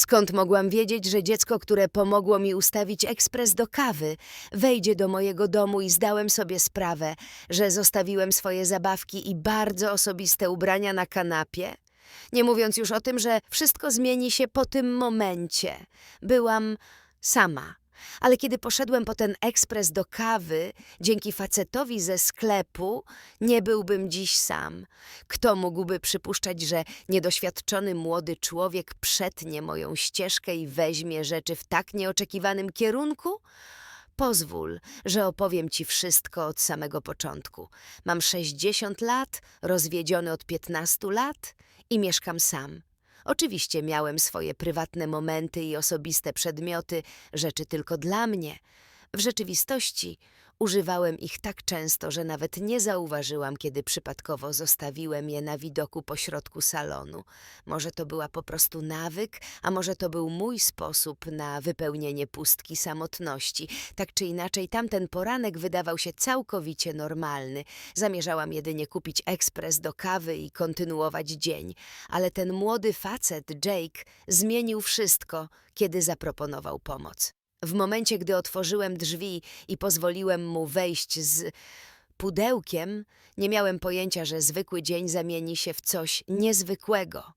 Skąd mogłam wiedzieć, że dziecko, które pomogło mi ustawić ekspres do kawy, wejdzie do mojego domu i zdałem sobie sprawę, że zostawiłem swoje zabawki i bardzo osobiste ubrania na kanapie? Nie mówiąc już o tym, że wszystko zmieni się po tym momencie. Byłam sama. Ale kiedy poszedłem po ten ekspres do kawy, dzięki facetowi ze sklepu, nie byłbym dziś sam. Kto mógłby przypuszczać, że niedoświadczony młody człowiek przetnie moją ścieżkę i weźmie rzeczy w tak nieoczekiwanym kierunku? Pozwól, że opowiem ci wszystko od samego początku. Mam 60 lat, rozwiedziony od 15 lat i mieszkam sam. Oczywiście miałem swoje prywatne momenty i osobiste przedmioty, rzeczy tylko dla mnie. W rzeczywistości używałem ich tak często, że nawet nie zauważyłam, kiedy przypadkowo zostawiłem je na widoku pośrodku salonu. Może to była po prostu nawyk, a może to był mój sposób na wypełnienie pustki samotności. Tak czy inaczej, tamten poranek wydawał się całkowicie normalny. Zamierzałam jedynie kupić ekspres do kawy i kontynuować dzień. Ale ten młody facet, Jake, zmienił wszystko, kiedy zaproponował pomoc. W momencie, gdy otworzyłem drzwi i pozwoliłem mu wejść z pudełkiem, nie miałem pojęcia, że zwykły dzień zamieni się w coś niezwykłego.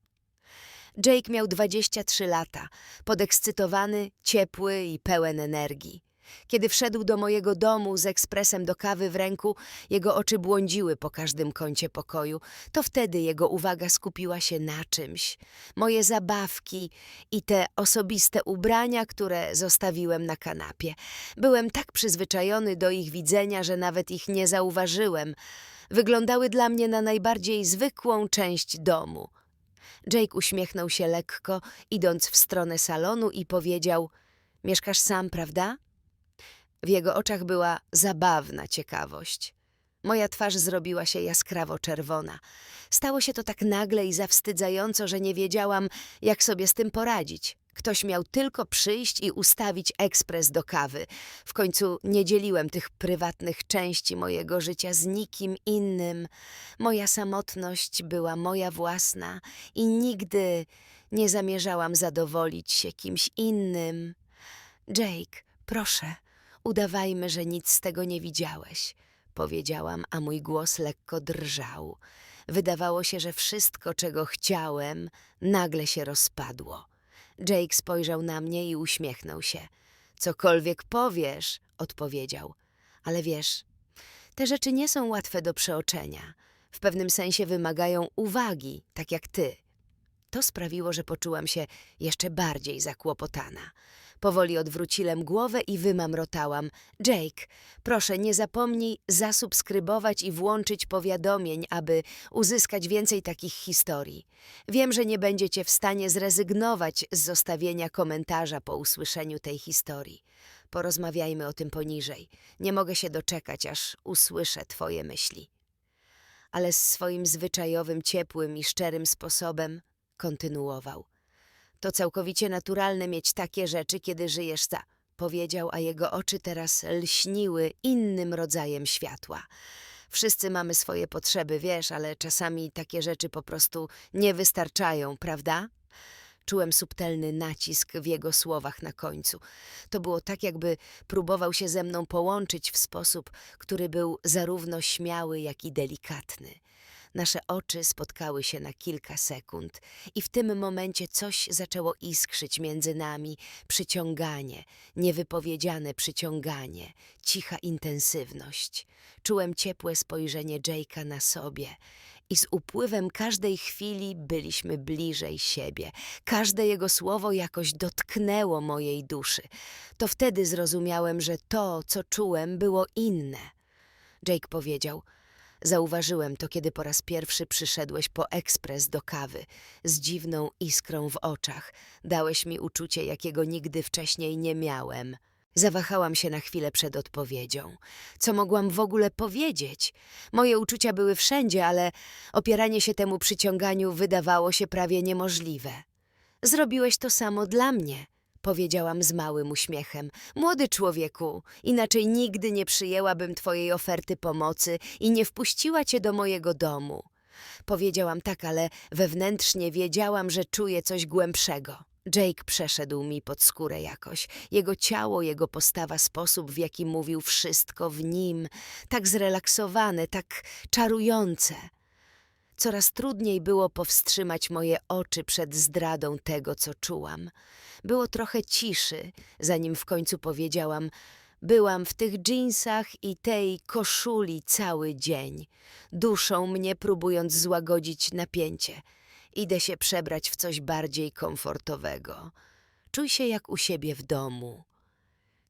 Jake miał 23 lata, podekscytowany, ciepły i pełen energii. Kiedy wszedł do mojego domu z ekspresem do kawy w ręku, jego oczy błądziły po każdym kącie pokoju. To wtedy jego uwaga skupiła się na czymś. Moje zabawki i te osobiste ubrania, które zostawiłem na kanapie. Byłem tak przyzwyczajony do ich widzenia, że nawet ich nie zauważyłem. Wyglądały dla mnie na najbardziej zwykłą część domu. Jake uśmiechnął się lekko, idąc w stronę salonu i powiedział: Mieszkasz sam, prawda? W jego oczach była zabawna ciekawość. Moja twarz zrobiła się jaskrawo czerwona. Stało się to tak nagle i zawstydzająco, że nie wiedziałam, jak sobie z tym poradzić. Ktoś miał tylko przyjść i ustawić ekspres do kawy. W końcu nie dzieliłem tych prywatnych części mojego życia z nikim innym. Moja samotność była moja własna i nigdy nie zamierzałam zadowolić się kimś innym. Jake, proszę, udawajmy, że nic z tego nie widziałeś, powiedziałam, a mój głos lekko drżał. Wydawało się, że wszystko, czego chciałem, nagle się rozpadło. Jake spojrzał na mnie i uśmiechnął się. Cokolwiek powiesz, odpowiedział. Ale wiesz, te rzeczy nie są łatwe do przeoczenia. W pewnym sensie wymagają uwagi, tak jak ty. To sprawiło, że poczułam się jeszcze bardziej zakłopotana. Powoli odwróciłem głowę i wymamrotałam. Jake, proszę nie zapomnij zasubskrybować i włączyć powiadomień, aby uzyskać więcej takich historii. Wiem, że nie będziecie w stanie zrezygnować z zostawienia komentarza po usłyszeniu tej historii. Porozmawiajmy o tym poniżej. Nie mogę się doczekać, aż usłyszę twoje myśli. Ale swoim zwyczajowym, ciepłym i szczerym sposobem kontynuował. To całkowicie naturalne mieć takie rzeczy, kiedy żyjesz za. Powiedział, a jego oczy teraz lśniły innym rodzajem światła. Wszyscy mamy swoje potrzeby, wiesz, ale czasami takie rzeczy po prostu nie wystarczają, prawda? Czułem subtelny nacisk w jego słowach na końcu. To było tak, jakby próbował się ze mną połączyć w sposób, który był zarówno śmiały, jak i delikatny. Nasze oczy spotkały się na kilka sekund i w tym momencie coś zaczęło iskrzyć między nami. Przyciąganie, niewypowiedziane przyciąganie, cicha intensywność. Czułem ciepłe spojrzenie Jake'a na sobie i z upływem każdej chwili byliśmy bliżej siebie. Każde jego słowo jakoś dotknęło mojej duszy. To wtedy zrozumiałem, że to, co czułem, było inne. Jake powiedział – Zauważyłem to, kiedy po raz pierwszy przyszedłeś po ekspres do kawy, z dziwną iskrą w oczach. Dałeś mi uczucie, jakiego nigdy wcześniej nie miałem. Zawahałam się na chwilę przed odpowiedzią. Co mogłam w ogóle powiedzieć? Moje uczucia były wszędzie, ale opieranie się temu przyciąganiu wydawało się prawie niemożliwe. Zrobiłeś to samo dla mnie, powiedziałam z małym uśmiechem. Młody człowieku, inaczej nigdy nie przyjęłabym twojej oferty pomocy i nie wpuściła cię do mojego domu. Powiedziałam tak, ale wewnętrznie wiedziałam, że czuję coś głębszego. Jake przeszedł mi pod skórę jakoś. Jego ciało, jego postawa, sposób, w jaki mówił wszystko w nim, tak zrelaksowane, tak czarujące. Coraz trudniej było powstrzymać moje oczy przed zdradą tego, co czułam. Było trochę ciszy, zanim w końcu powiedziałam: Byłam w tych dżinsach i tej koszuli cały dzień. Duszą mnie, próbując złagodzić napięcie. Idę się przebrać w coś bardziej komfortowego. Czuj się jak u siebie w domu.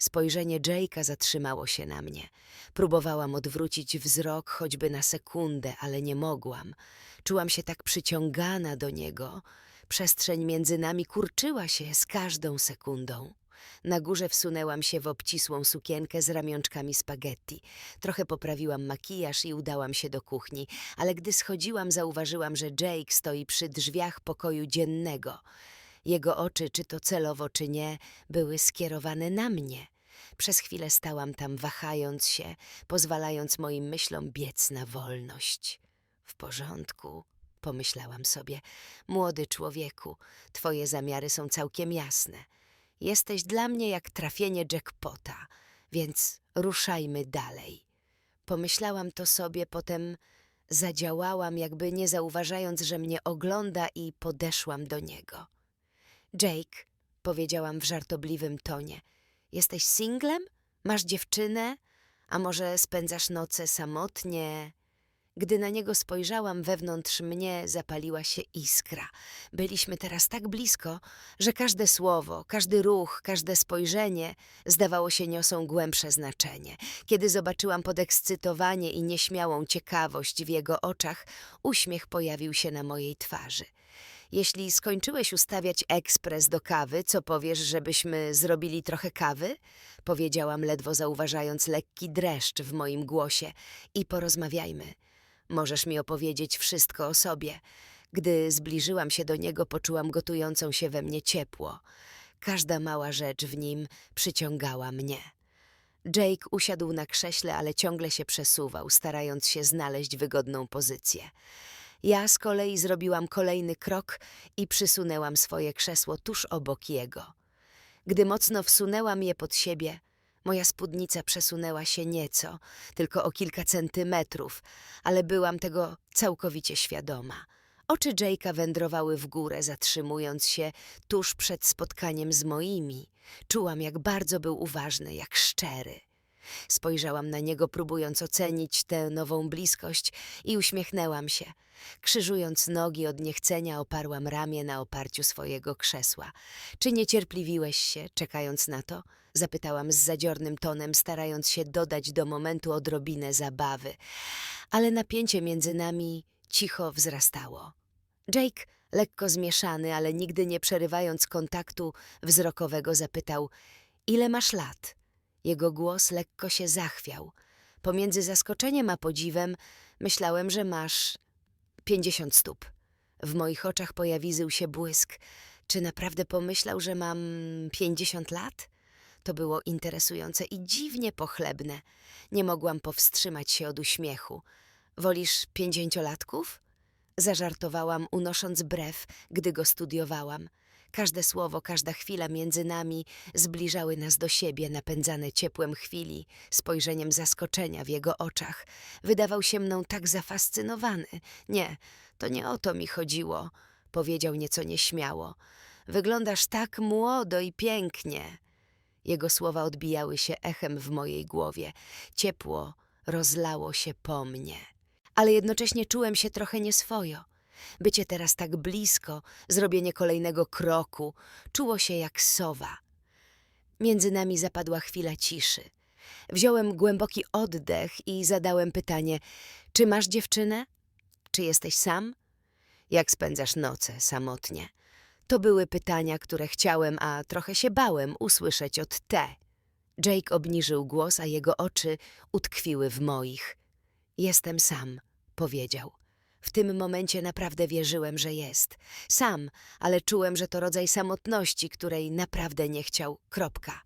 Spojrzenie Jake'a zatrzymało się na mnie. Próbowałam odwrócić wzrok choćby na sekundę, ale nie mogłam. Czułam się tak przyciągana do niego. Przestrzeń między nami kurczyła się z każdą sekundą. Na górze wsunęłam się w obcisłą sukienkę z ramionczkami spaghetti. Trochę poprawiłam makijaż i udałam się do kuchni, ale gdy schodziłam, zauważyłam, że Jake stoi przy drzwiach pokoju dziennego. Jego oczy, czy to celowo, czy nie, były skierowane na mnie. Przez chwilę stałam tam, wahając się, pozwalając moim myślom biec na wolność. W porządku, pomyślałam sobie. Młody człowieku, twoje zamiary są całkiem jasne. Jesteś dla mnie jak trafienie jackpota, więc ruszajmy dalej. Pomyślałam to sobie, potem zadziałałam, jakby nie zauważając, że mnie ogląda i podeszłam do niego. Jake, powiedziałam w żartobliwym tonie, jesteś singlem? Masz dziewczynę? A może spędzasz noce samotnie? Gdy na niego spojrzałam, wewnątrz mnie zapaliła się iskra. Byliśmy teraz tak blisko, że każde słowo, każdy ruch, każde spojrzenie zdawało się niosą głębsze znaczenie. Kiedy zobaczyłam podekscytowanie i nieśmiałą ciekawość w jego oczach, uśmiech pojawił się na mojej twarzy. Jeśli skończyłeś ustawiać ekspres do kawy, co powiesz, żebyśmy zrobili trochę kawy? Powiedziałam, ledwo zauważając lekki dreszcz w moim głosie. I porozmawiajmy. Możesz mi opowiedzieć wszystko o sobie. Gdy zbliżyłam się do niego, poczułam gotującą się we mnie ciepło. Każda mała rzecz w nim przyciągała mnie. Jake usiadł na krześle, ale ciągle się przesuwał, starając się znaleźć wygodną pozycję. Ja z kolei zrobiłam kolejny krok i przysunęłam swoje krzesło tuż obok jego. Gdy mocno wsunęłam je pod siebie, moja spódnica przesunęła się nieco, tylko o kilka centymetrów, ale byłam tego całkowicie świadoma. Oczy Jake'a wędrowały w górę, zatrzymując się tuż przed spotkaniem z moimi. Czułam, jak bardzo był uważny, jak szczery. Spojrzałam na niego, próbując ocenić tę nową bliskość i uśmiechnęłam się. Krzyżując nogi od niechcenia, oparłam ramię na oparciu swojego krzesła. Czy niecierpliwiłeś się, czekając na to? Zapytałam z zadziornym tonem, starając się dodać do momentu odrobinę zabawy. Ale napięcie między nami cicho wzrastało. Jake, lekko zmieszany, ale nigdy nie przerywając kontaktu wzrokowego, zapytał: Ile masz lat? Jego głos lekko się zachwiał. Pomiędzy zaskoczeniem a podziwem myślałem, że masz pięćdziesiąt stóp. W moich oczach pojawił się błysk. Czy naprawdę pomyślał, że mam pięćdziesiąt lat? To było interesujące i dziwnie pochlebne. Nie mogłam powstrzymać się od uśmiechu. Wolisz pięćdziesięciolatków? Zażartowałam, unosząc brew, gdy go studiowałam. Każde słowo, każda chwila między nami zbliżały nas do siebie, napędzane ciepłem chwili, spojrzeniem zaskoczenia w jego oczach. Wydawał się mną tak zafascynowany. Nie, to nie o to mi chodziło, powiedział nieco nieśmiało. Wyglądasz tak młodo i pięknie. Jego słowa odbijały się echem w mojej głowie. Ciepło rozlało się po mnie. Ale jednocześnie czułem się trochę nieswojo. Bycie teraz tak blisko, zrobienie kolejnego kroku, czuło się jak sowa. Między nami zapadła chwila ciszy. Wziąłem głęboki oddech i zadałem pytanie: Czy masz dziewczynę? Czy jesteś sam? Jak spędzasz noce samotnie? To były pytania, które chciałem, a trochę się bałem usłyszeć od T. Jake obniżył głos, a jego oczy utkwiły w moich. Jestem sam, powiedział. W tym momencie naprawdę wierzyłem, że jest. Sam, ale czułem, że to rodzaj samotności, której naprawdę nie chciał. Kropka.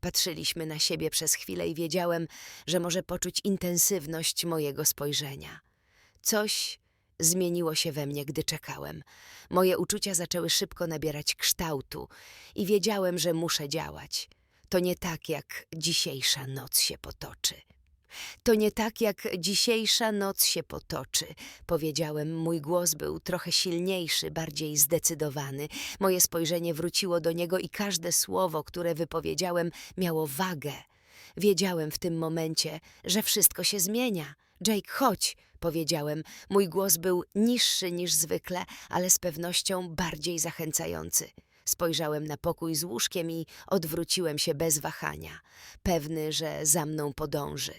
Patrzyliśmy na siebie przez chwilę i wiedziałem, że może poczuć intensywność mojego spojrzenia. Coś zmieniło się we mnie, gdy czekałem. Moje uczucia zaczęły szybko nabierać kształtu i wiedziałem, że muszę działać. To nie tak, jak dzisiejsza noc się potoczy. To nie tak, jak dzisiejsza noc się potoczy, powiedziałem. Mój głos był trochę silniejszy, bardziej zdecydowany. Moje spojrzenie wróciło do niego i każde słowo, które wypowiedziałem, miało wagę. Wiedziałem w tym momencie, że wszystko się zmienia. Jake, chodź, powiedziałem. Mój głos był niższy niż zwykle, ale z pewnością bardziej zachęcający. Spojrzałem na pokój z łóżkiem i odwróciłem się bez wahania, pewny, że za mną podąży.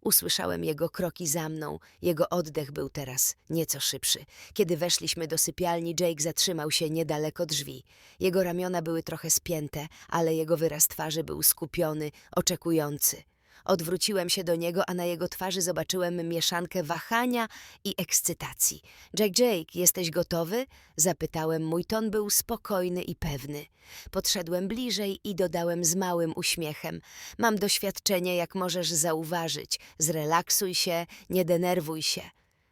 Usłyszałem jego kroki za mną, jego oddech był teraz nieco szybszy. Kiedy weszliśmy do sypialni, Jake zatrzymał się niedaleko drzwi. Jego ramiona były trochę spięte, ale jego wyraz twarzy był skupiony, oczekujący. Odwróciłem się do niego, a na jego twarzy zobaczyłem mieszankę wahania i ekscytacji. Jack, Jake, jesteś gotowy? Zapytałem. Mój ton był spokojny i pewny. Podszedłem bliżej i dodałem z małym uśmiechem. Mam doświadczenie, jak możesz zauważyć. Zrelaksuj się, nie denerwuj się.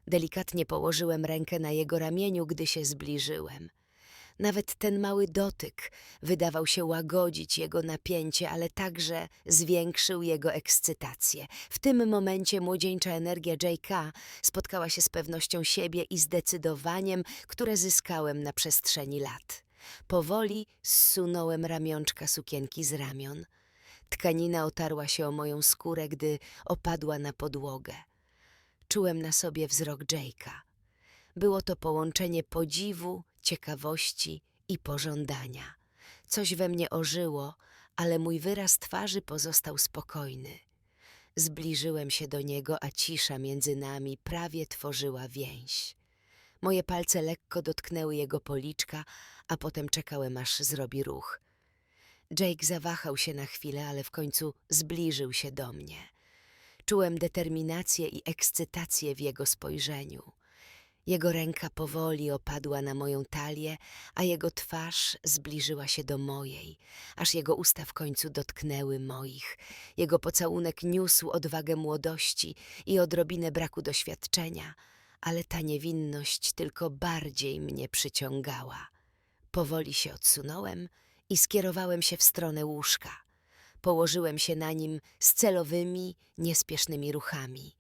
Delikatnie położyłem rękę na jego ramieniu, gdy się zbliżyłem. Nawet ten mały dotyk wydawał się łagodzić jego napięcie, ale także zwiększył jego ekscytację. W tym momencie młodzieńcza energia J.K. spotkała się z pewnością siebie i zdecydowaniem, które zyskałem na przestrzeni lat. Powoli zsunąłem ramionczka sukienki z ramion. Tkanina otarła się o moją skórę, gdy opadła na podłogę. Czułem na sobie wzrok Jake'a. Było to połączenie podziwu, ciekawości i pożądania. Coś we mnie ożyło, ale mój wyraz twarzy pozostał spokojny. Zbliżyłem się do niego, a cisza między nami prawie tworzyła więź. Moje palce lekko dotknęły jego policzka, a potem czekałem, aż zrobi ruch. Jake zawahał się na chwilę, ale w końcu zbliżył się do mnie. Czułem determinację i ekscytację w jego spojrzeniu. Jego ręka powoli opadła na moją talię, a jego twarz zbliżyła się do mojej, aż jego usta w końcu dotknęły moich. Jego pocałunek niósł odwagę młodości i odrobinę braku doświadczenia, ale ta niewinność tylko bardziej mnie przyciągała. Powoli się odsunąłem i skierowałem się w stronę łóżka. Położyłem się na nim z celowymi, niespiesznymi ruchami.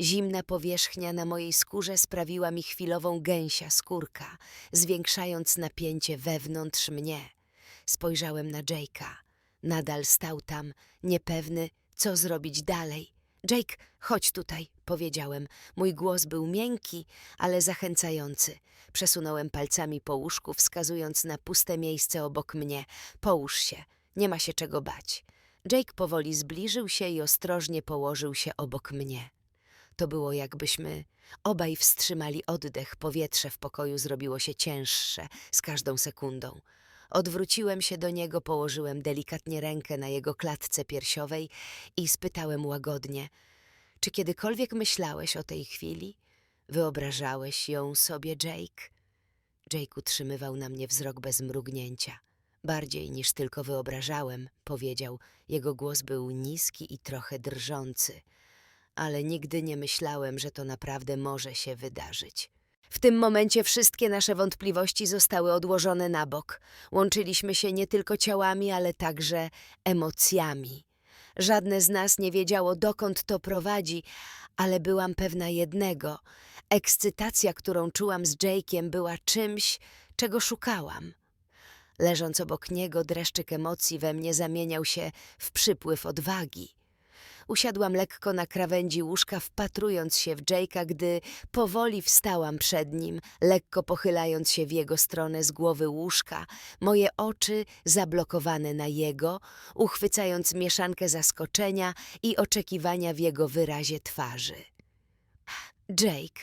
Zimna powierzchnia na mojej skórze sprawiła mi chwilową gęsia skórka, zwiększając napięcie wewnątrz mnie. Spojrzałem na Jake'a. Nadal stał tam, niepewny, co zrobić dalej. Jake, chodź tutaj, powiedziałem. Mój głos był miękki, ale zachęcający. Przesunąłem palcami po łóżku, wskazując na puste miejsce obok mnie. Połóż się, nie ma się czego bać. Jake powoli zbliżył się i ostrożnie położył się obok mnie. To było jakbyśmy obaj wstrzymali oddech, powietrze w pokoju zrobiło się cięższe z każdą sekundą. Odwróciłem się do niego, położyłem delikatnie rękę na jego klatce piersiowej i spytałem łagodnie: Czy kiedykolwiek myślałeś o tej chwili? Wyobrażałeś ją sobie, Jake? Jake utrzymywał na mnie wzrok bez mrugnięcia. Bardziej niż tylko wyobrażałem, powiedział. Jego głos był niski i trochę drżący ale nigdy nie myślałem, że to naprawdę może się wydarzyć. W tym momencie wszystkie nasze wątpliwości zostały odłożone na bok. Łączyliśmy się nie tylko ciałami, ale także emocjami. Żadne z nas nie wiedziało, dokąd to prowadzi, ale byłam pewna jednego. Ekscytacja, którą czułam z Jake'iem, była czymś, czego szukałam. Leżąc obok niego, dreszczyk emocji we mnie zamieniał się w przypływ odwagi. Usiadłam lekko na krawędzi łóżka, wpatrując się w Jake'a, gdy powoli wstałam przed nim, lekko pochylając się w jego stronę z głowy łóżka, moje oczy zablokowane na jego, uchwycając mieszankę zaskoczenia i oczekiwania w jego wyrazie twarzy. Jake,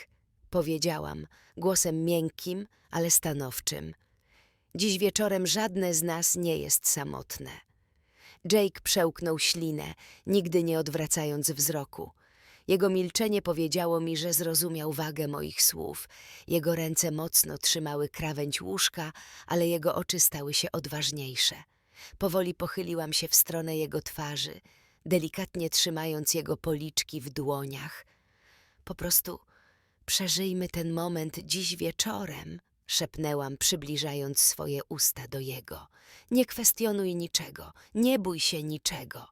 powiedziałam, głosem miękkim, ale stanowczym. Dziś wieczorem żadne z nas nie jest samotne. Jake przełknął ślinę, nigdy nie odwracając wzroku. Jego milczenie powiedziało mi, że zrozumiał wagę moich słów. Jego ręce mocno trzymały krawędź łóżka, ale jego oczy stały się odważniejsze. Powoli pochyliłam się w stronę jego twarzy, delikatnie trzymając jego policzki w dłoniach. Po prostu Przeżyjmy ten moment dziś wieczorem, szepnęłam, przybliżając swoje usta do jego. Nie kwestionuj niczego, nie bój się niczego.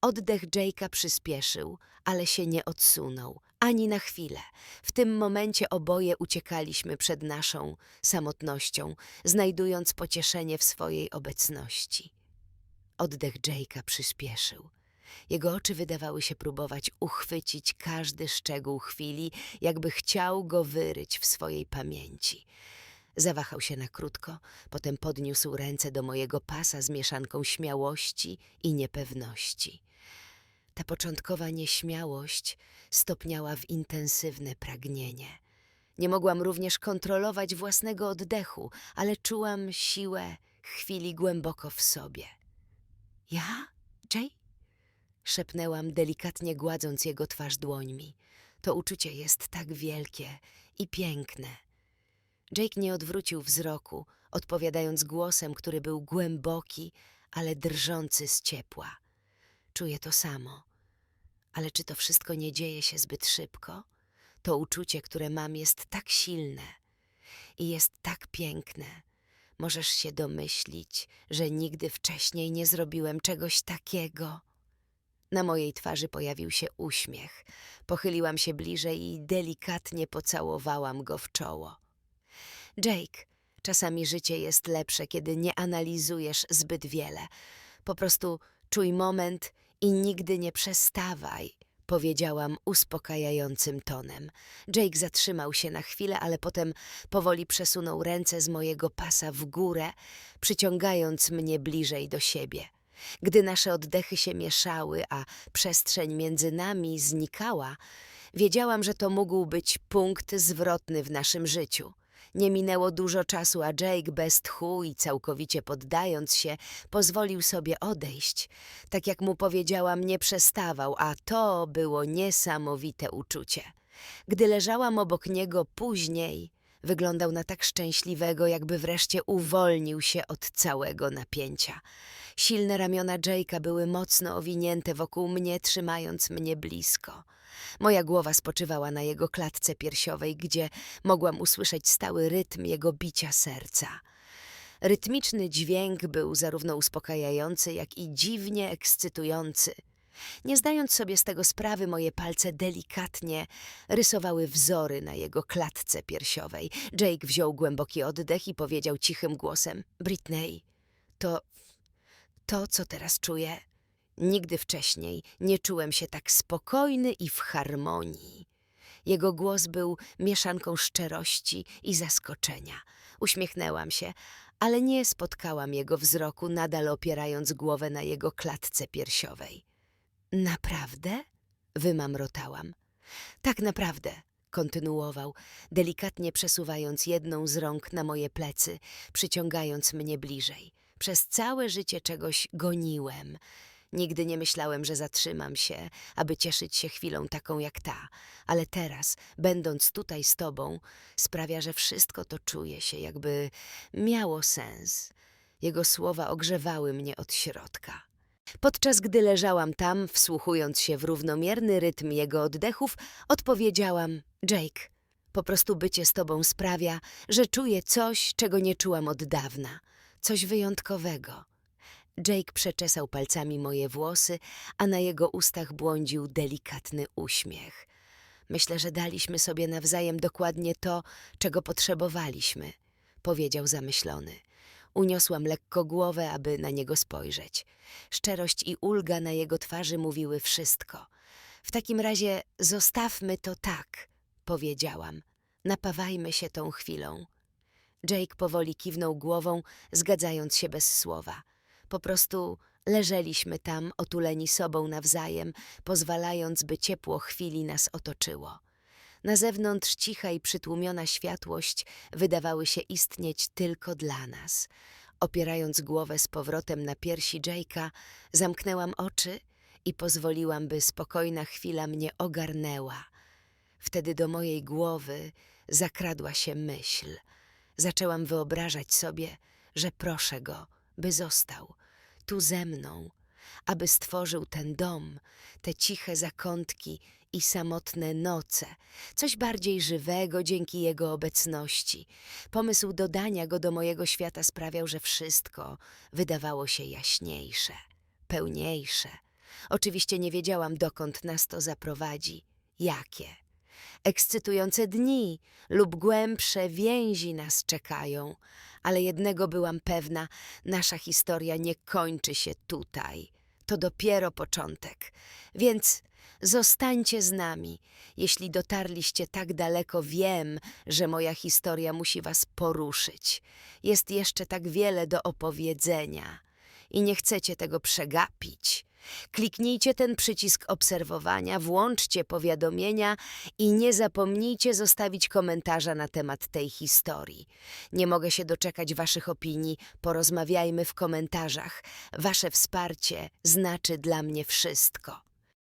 Oddech Jake'a przyspieszył, ale się nie odsunął, ani na chwilę. W tym momencie oboje uciekaliśmy przed naszą samotnością, znajdując pocieszenie w swojej obecności. Oddech Jake'a przyspieszył. Jego oczy wydawały się próbować uchwycić każdy szczegół chwili, jakby chciał go wyryć w swojej pamięci. Zawahał się na krótko, potem podniósł ręce do mojego pasa z mieszanką śmiałości i niepewności. Ta początkowa nieśmiałość stopniała w intensywne pragnienie. Nie mogłam również kontrolować własnego oddechu, ale czułam siłę chwili głęboko w sobie. Ja? Jay? Szepnęłam, delikatnie gładząc jego twarz dłońmi. To uczucie jest tak wielkie i piękne. Jake nie odwrócił wzroku, odpowiadając głosem, który był głęboki, ale drżący z ciepła. Czuję to samo. Ale czy to wszystko nie dzieje się zbyt szybko? To uczucie, które mam, jest tak silne i jest tak piękne. Możesz się domyślić, że nigdy wcześniej nie zrobiłem czegoś takiego. Na mojej twarzy pojawił się uśmiech. Pochyliłam się bliżej i delikatnie pocałowałam go w czoło. Jake, czasami życie jest lepsze, kiedy nie analizujesz zbyt wiele. Po prostu czuj moment i nigdy nie przestawaj, powiedziałam uspokajającym tonem. Jake zatrzymał się na chwilę, ale potem powoli przesunął ręce z mojego pasa w górę, przyciągając mnie bliżej do siebie. Gdy nasze oddechy się mieszały, a przestrzeń między nami znikała, wiedziałam, że to mógł być punkt zwrotny w naszym życiu. Nie minęło dużo czasu, a Jake bez tchu i całkowicie poddając się, pozwolił sobie odejść. Tak jak mu powiedziałam, nie przestawał, a to było niesamowite uczucie. Gdy leżałam obok niego później, wyglądał na tak szczęśliwego, jakby wreszcie uwolnił się od całego napięcia. Silne ramiona Jake'a były mocno owinięte wokół mnie, trzymając mnie blisko. Moja głowa spoczywała na jego klatce piersiowej, gdzie mogłam usłyszeć stały rytm jego bicia serca. Rytmiczny dźwięk był zarówno uspokajający, jak i dziwnie ekscytujący. Nie zdając sobie z tego sprawy, moje palce delikatnie rysowały wzory na jego klatce piersiowej. Jake wziął głęboki oddech i powiedział cichym głosem: Britney, to. to, co teraz czuję, Nigdy wcześniej nie czułem się tak spokojny i w harmonii. Jego głos był mieszanką szczerości i zaskoczenia. Uśmiechnęłam się, ale nie spotkałam jego wzroku, nadal opierając głowę na jego klatce piersiowej. Naprawdę? Wymamrotałam. Tak naprawdę, kontynuował, delikatnie przesuwając jedną z rąk na moje plecy, przyciągając mnie bliżej. Przez całe życie czegoś goniłem. Nigdy nie myślałem, że zatrzymam się, aby cieszyć się chwilą taką jak ta, ale teraz, będąc tutaj z tobą, sprawia, że wszystko to czuje się, jakby miało sens. Jego słowa ogrzewały mnie od środka. Podczas gdy leżałam tam, wsłuchując się w równomierny rytm jego oddechów, odpowiedziałam: Jake, po prostu bycie z tobą sprawia, że czuję coś, czego nie czułam od dawna, coś wyjątkowego. Jake przeczesał palcami moje włosy, a na jego ustach błądził delikatny uśmiech. Myślę, że daliśmy sobie nawzajem dokładnie to, czego potrzebowaliśmy, powiedział zamyślony. Uniosłam lekko głowę, aby na niego spojrzeć. Szczerość i ulga na jego twarzy mówiły wszystko. W takim razie zostawmy to tak, powiedziałam. Napawajmy się tą chwilą. Jake powoli kiwnął głową, zgadzając się bez słowa. Po prostu leżeliśmy tam, otuleni sobą nawzajem, pozwalając, by ciepło chwili nas otoczyło. Na zewnątrz cicha i przytłumiona światłość wydawały się istnieć tylko dla nas. Opierając głowę z powrotem na piersi Jake'a, zamknęłam oczy i pozwoliłam, by spokojna chwila mnie ogarnęła. Wtedy do mojej głowy zakradła się myśl. Zaczęłam wyobrażać sobie, że proszę go, by został tu ze mną, aby stworzył ten dom, te ciche zakątki i samotne noce, coś bardziej żywego dzięki jego obecności. Pomysł dodania go do mojego świata sprawiał, że wszystko wydawało się jaśniejsze, pełniejsze. Oczywiście nie wiedziałam, dokąd nas to zaprowadzi, jakie. Ekscytujące dni lub głębsze więzi nas czekają, ale jednego byłam pewna: nasza historia nie kończy się tutaj. To dopiero początek. Więc zostańcie z nami. Jeśli dotarliście tak daleko, wiem, że moja historia musi was poruszyć. Jest jeszcze tak wiele do opowiedzenia i nie chcecie tego przegapić. Kliknijcie ten przycisk obserwowania, włączcie powiadomienia i nie zapomnijcie zostawić komentarza na temat tej historii. Nie mogę się doczekać Waszych opinii, porozmawiajmy w komentarzach. Wasze wsparcie znaczy dla mnie wszystko.